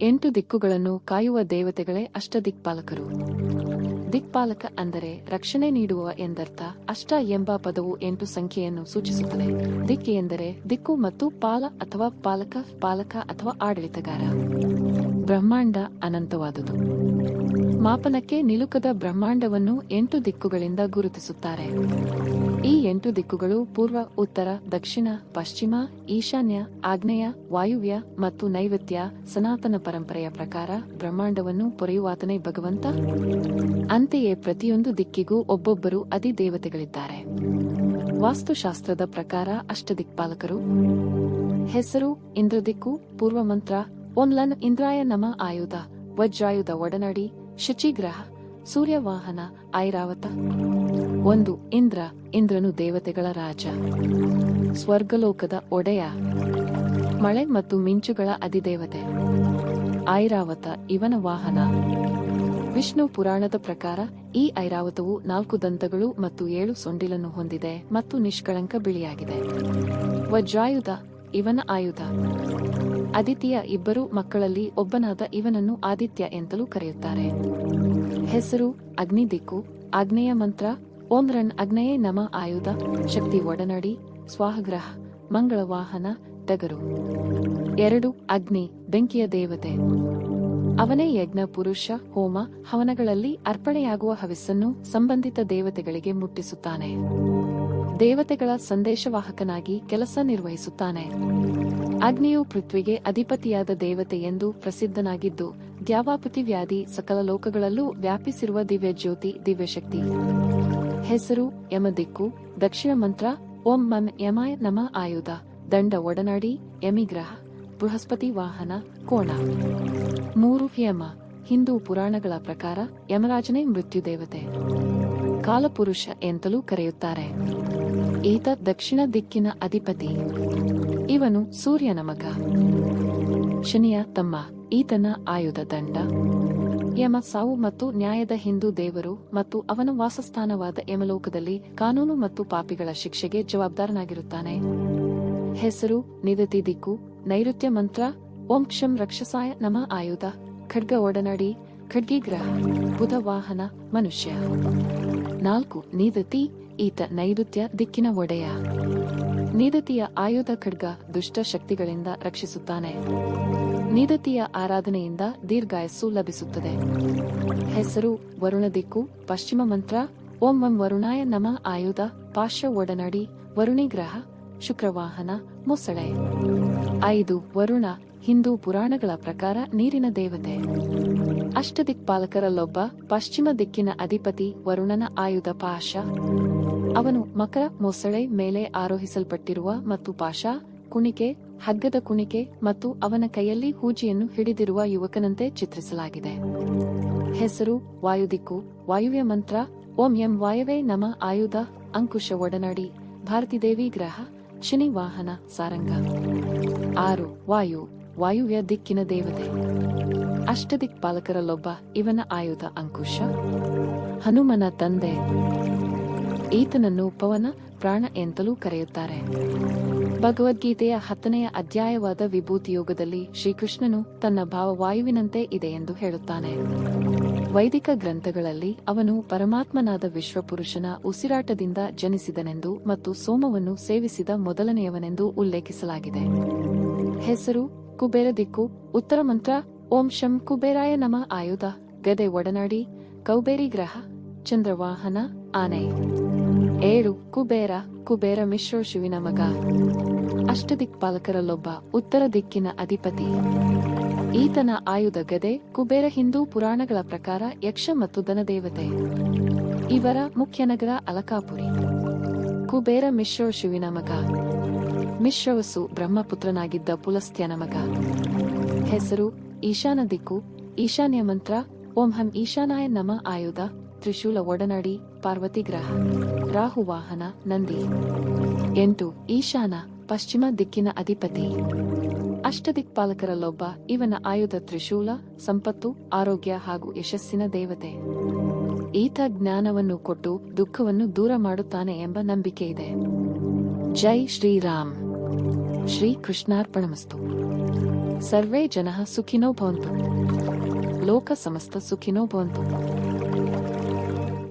ಎಂಟು ದಿಕ್ಕುಗಳನ್ನು ಕಾಯುವ ದೇವತೆಗಳೇ ಅಷ್ಟದಿಕ್ಪಾಲಕರು. ದಿಕ್ಪಾಲಕ ಅಂದರೆ ರಕ್ಷಣೆ ನೀಡುವ ಎಂದರ್ಥ ಅಷ್ಟ ಎಂಬ ಪದವು ಎಂಟು ಸಂಖ್ಯೆಯನ್ನು ಸೂಚಿಸುತ್ತದೆ. ದಿಕ್ ಎಂದರೆ ದಿಕ್ಕು ಮತ್ತು ಪಾಲ ಅಥವಾ ಪಾಲಕ ಪಾಲಕ ಅಥವಾ ಆಡಳಿತಗಾರ. ಬ್ರಹ್ಮಾಂಡ ಅನಂತವಾದುದು. ಮಾಪನಕ್ಕೆ ನಿಲುಕದ ಬ್ರಹ್ಮಾಂಡವನ್ನು ಎಂಟು ದಿಕ್ಕುಗಳಿಂದ ಗುರುತಿಸುತ್ತಾರೆ. ಈ ಎಂಟು ದಿಕ್ಕುಗಳು ಪೂರ್ವ, ಉತ್ತರ, ದಕ್ಷಿಣ, ಪಶ್ಚಿಮ, ಈಶಾನ್ಯ, ಆಗ್ನೇಯ, ವಾಯುವ್ಯ ಮತ್ತು ನೈಋತ್ಯ ಸನಾತನ ಪರಂಪರೆಯ ಪ್ರಕಾರ ಬ್ರಹ್ಮಾಂಡವನ್ನು ಪೊರೆಯುವಾತನೇ ಭಗವಂತ. ಅಂತೆಯೇ ಪ್ರತಿಯೊಂದು ದಿಕ್ಕಿಗೂ ಒಬ್ಬೊಬ್ಬರು ಅಧಿದೇವತೆಗಳಿದ್ದಾರೆ ವಾಸ್ತುಶಾಸ್ತ್ರದ ಪ್ರಕಾರ ಅಷ್ಟದಿಕ್ಪಾಲಕರು ಹೆಸರು ಇಂದ್ರದಿಕ್ಕು, ಪೂರ್ವ ಮಂತ್ರ ಒನ್ಲನ್ ಇಂದ್ರಾಯ ನಮ ಆಯುಧ, ವಜ್ರಾಯುಧ ಒಡನಾಡಿ, ಶಚಿಗ್ರಹ, ಸೂರ್ಯವಾಹನ, ಐರಾವತ. ಒಂದು ಇಂದ್ರ ಇಂದ್ರನು ದೇವತೆಗಳ ರಾಜ. ಸ್ವರ್ಗಲೋಕದ ಒಡೆಯ, ಮಳೆ ಮತ್ತು ಮಿಂಚುಗಳ ಅಧಿದೇವತೆ, ಐರಾವತ ಇವನ ವಾಹನ. ವಿಷ್ಣು ಪುರಾಣದ ಪ್ರಕಾರ ಈ ಐರಾವತವು ನಾಲ್ಕು ದಂತಗಳು ಮತ್ತು ಏಳು ಸೊಂಡಿಲನ್ನು ಹೊಂದಿದೆ ಮತ್ತು ನಿಷ್ಕಳಂಕ ಬಿಳಿಯಾಗಿದೆ. ವಜ್ರಾಯುಧ ಇವನ ಆಯುಧ. ಆದಿತ್ಯ ಇಬ್ಬರು ಮಕ್ಕಳಲ್ಲಿ ಒಬ್ಬನಾದ ಇವನನ್ನು ಆದಿತ್ಯ ಎಂತಲೂ ಕರೆಯುತ್ತಾರೆ. ಹೆಸರು ಅಗ್ನಿದಿಕ್ಕು ಆಗ್ನೇಯ ಮಂತ್ರ ಓಂ ರನ್ ಅಗ್ನಯೇ ನಮ ಆಯುಧ. ಶಕ್ತಿ ಒಡನಡಿ. ಸ್ವಾಹಗ್ರಹ. ಮಂಗಳ ವಾಹನ. ಟಗರು. ಎರಡು, ಅಗ್ನಿ. ಬೆಂಕಿಯ ದೇವತೆ. ಅವನೇ ಯಜ್ಞ, ಪುರುಷ, ಹೋಮ, ಹವನಗಳಲ್ಲಿ ಅರ್ಪಣೆಯಾಗುವ ಹವಿಸ್ಸನ್ನು ಸಂಬಂಧಿತ ದೇವತೆಗಳಿಗೆ ಮುಟ್ಟಿಸುತ್ತಾನೆ. ದೇವತೆಗಳ ಸಂದೇಶವಾಹಕನಾಗಿ ಕೆಲಸ ನಿರ್ವಹಿಸುತ್ತಾನೆ. ಅಗ್ನಿಯು ಪೃಥ್ವಿಗೆ ಅಧಿಪತಿಯಾದ ದೇವತೆ ಎಂದು ಪ್ರಸಿದ್ಧನಾಗಿದ್ದು, ದ್ಯಾವಾಪತಿ ವ್ಯಾಧಿ ಸಕಲ ಲೋಕಗಳಲ್ಲೂ ವ್ಯಾಪಿಸಿರುವ ದಿವ್ಯ ಜ್ಯೋತಿ ದಿವ್ಯಶಕ್ತಿ. ಹೆಸರು ಯಮದಿಕ್ಕು, ದಕ್ಷಿಣ ಮಂತ್ರ ಓಂ ಮನ್ ಯಮಾಯ ನಮ ಆಯುಧ, ದಂಡ ಒಡನಾಡಿ ಯಮಿಗ್ರಹ ಬೃಹಸ್ಪತಿ ವಾಹನ, ಕೋಣ. ಮೂರು ಯಮ ಹಿಂದೂ ಪುರಾಣಗಳ ಪ್ರಕಾರ ಯಮರಾಜನೇ ಮೃತ್ಯು ದೇವತೆ. ಕಾಲಪುರುಷ ಎಂತಲೂ ಕರೆಯುತ್ತಾರೆ. ಈತ ದಕ್ಷಿಣ ದಿಕ್ಕಿನ ಅಧಿಪತಿ. ಇವನು ಸೂರ್ಯನ ಮಗ. ಶನಿಯ ತಮ್ಮ, ಈತನ ಆಯುಧ ದಂಡ. ಯಮ ಸಾವು ಮತ್ತು ನ್ಯಾಯದ ಹಿಂದೂ ದೇವರು ಮತ್ತು ಅವನ ವಾಸಸ್ಥಾನವಾದ ಯಮಲೋಕದಲ್ಲಿ ಕಾನೂನು ಮತ್ತು ಪಾಪಿಗಳ ಶಿಕ್ಷೆಗೆ ಜವಾಬ್ದಾರನಾಗಿರುತ್ತಾನೆ. ಹೆಸರು ನಿದತಿ ದಿಕ್ಕು, ನೈಋತ್ಯ ಮಂತ್ರ, ಓಂ ಕ್ಷಂ ರಕ್ಷಸಾಯ ನಮ ಆಯುಧ, ಖಡ್ಗ ಒಡನಾಡಿ ಖಡ್ಗಿಗ್ರಹ ಬುಧ ವಾಹನ, ಮನುಷ್ಯ. ನಾಲ್ಕು ನಿದತಿ ಈತ ನೈಋತ್ಯ ದಿಕ್ಕಿನ ಒಡೆಯ. ನಿದತಿಯ ಆಯುಧ ಖಡ್ಗ ದುಷ್ಟ ಶಕ್ತಿಗಳಿಂದ ರಕ್ಷಿಸುತ್ತಾನೆ. ನಿದತಿಯ ಆರಾಧನೆಯಿಂದ ದೀರ್ಘಾಯಸ್ಸು ಲಭಿಸುತ್ತದೆ. ಹೆಸರು ವರುಣ ದಿಕ್ಕು, ಪಶ್ಚಿಮ ಮಂತ್ರ, ಓಂ ಮಂ ವರುಣಾಯ ನಮ ಆಯುಧ ಪಾಶ ಒಡನಾಡಿ, ವರುಣಿ ಗ್ರಹ, ಶುಕ್ರವಾಹನ, ಮೊಸಳೆ. ಐದು, ವರುಣ, ಹಿಂದೂ ಪುರಾಣಗಳ ಪ್ರಕಾರ ನೀರಿನ ದೇವತೆ. ಅಷ್ಟದಿಕ್ಪಾಲಕರಲ್ಲೊಬ್ಬ ಪಶ್ಚಿಮ ದಿಕ್ಕಿನ ಅಧಿಪತಿ ವರುಣನ ಆಯುಧ ಪಾಶ ಅವನು ಮಕರ, ಮೊಸಳೆ ಮೇಲೆ ಆರೋಹಿಸಲ್ಪಟ್ಟಿರುವ ಮತ್ತು ಪಾಶ ಕುಣಿಕೆ, ಹಗ್ಗದ ಕುಣಿಕೆ ಮತ್ತು ಅವನ ಕೈಯಲ್ಲಿ ಹೂಜಿಯನ್ನು ಹಿಡಿದಿರುವ ಯುವಕನಂತೆ ಚಿತ್ರಿಸಲಾಗಿದೆ. ಹೆಸರು, ವಾಯುದಿಕ್ಕು, ವಾಯುವ್ಯ ಮಂತ್ರ, ಓಂ ಎಂ ವಾಯವೇ ನಮ ಆಯುಧ, ಅಂಕುಶ ಒಡನಾಡಿ, ಭಾರತಿದೇವಿ ಗ್ರಹ ಶನಿ ವಾಹನ, ಸಾರಂಗ. ಆರು, ವಾಯು, ವಾಯುವ್ಯ ದಿಕ್ಕಿನ ದೇವತೆ. ಅಷ್ಟದಿಕ್ ಪಾಲಕರಲ್ಲೊಬ್ಬ ಇವನ ಆಯುಧ ಅಂಕುಶ. ಹನುಮನ ತಂದೆ. ಈತನನ್ನು ಪವನ, ಪ್ರಾಣ ಎಂತಲೂ ಕರೆಯುತ್ತಾರೆ. ಭಗವದ್ಗೀತೆಯ ಹತ್ತನೆಯ ಅಧ್ಯಾಯವಾದ ವಿಭೂತಿ ಯೋಗದಲ್ಲಿ ಶ್ರೀಕೃಷ್ಣನು ತನ್ನ ಭಾವವಾಯುವಿನಂತೆ ಇದೆ ಎಂದು ಹೇಳುತ್ತಾನೆ. ವೈದಿಕ ಗ್ರಂಥಗಳಲ್ಲಿ ಅವನು ಪರಮಾತ್ಮನಾದ ವಿಶ್ವಪುರುಷನ ಉಸಿರಾಟದಿಂದ ಜನಿಸಿದನೆಂದು ಮತ್ತು ಸೋಮವನ್ನು ಸೇವಿಸಿದ ಮೊದಲನೆಯವನೆಂದು ಉಲ್ಲೇಖಿಸಲಾಗಿದೆ. ಹೆಸರು ಕುಬೇರ ದಿಕ್ಕು, ಉತ್ತರ ಮಂತ್ರ, ಓಂ ಶಂ ಕುಬೇರಾಯ ನಮ ಆಯುಧ, ಗದೆ ಒಡನಾಡಿ, ಕೌಬೇರಿ ಗ್ರಹ, ಚಂದ್ರವಾಹನ, ಆನೆ. ಏಳು, ಕುಬೇರ ಕುಬೇರ ಮಿಶ್ರೋ ಶಿವಿನ ಮಗ. ಅಷ್ಟದಿಕ್ಪಾಲಕರಲ್ಲೊಬ್ಬ ಉತ್ತರ ದಿಕ್ಕಿನ ಅಧಿಪತಿ. ಈತನ ಆಯುಧ ಗದೆ, ಕುಬೇರ ಹಿಂದೂ ಪುರಾಣಗಳ ಪ್ರಕಾರ ಯಕ್ಷ ಮತ್ತು ದನದೇವತೆ. ಇವರ ಮುಖ್ಯ ನಗರ ಅಲಕಾಪುರಿ. ಕುಬೇರ ಮಿಶ್ರೋಶುವಿನ ಮಗ. ಮಿಶ್ರವಸು ಬ್ರಹ್ಮಪುತ್ರನಾಗಿದ್ದ ಪುಲಸ್ತ್ಯನ ಮಗ. ಹೆಸರು ಈಶಾನ ದಿಕ್ಕು, ಈಶಾನ್ಯ ಮಂತ್ರ, ಓಂ ಹಂ ಈಶಾನಾಯ ನಮ ಆಯುಧ, ತ್ರಿಶೂಲ ಒಡನಾಡಿ ಪಾರ್ವತಿ ಗ್ರಹ. ರಾಹು ವಾಹನ ನಂದಿ. ಎಂಟು, ಈಶಾನ, ಪಶ್ಚಿಮ ದಿಕ್ಕಿನ ಅಧಿಪತಿ. ಅಷ್ಟದಿಕ್ಪಾಲಕರಲ್ಲೊಬ್ಬ ಇವನ ಆಯುಧ ತ್ರಿಶೂಲ, ಸಂಪತ್ತು, ಆರೋಗ್ಯ ಹಾಗೂ ಯಶಸ್ಸಿನ ದೇವತೆ. ಈತ ಜ್ಞಾನವನ್ನು ಕೊಟ್ಟು ದುಃಖವನ್ನು ದೂರ ಮಾಡುತ್ತಾನೆ ಎಂಬ ನಂಬಿಕೆ ಇದೆ. ಜೈ ಶ್ರೀರಾಮ್. ಶ್ರೀ ಕೃಷ್ಣಾರ್ಪಣಮಸ್ತು. ಸರ್ವೇ ಜನ ಸುಖಿನೋ ಭವಂತು. ಲೋಕ ಸಮಸ್ತ ಸುಖಿನೋ ಭವಂತು.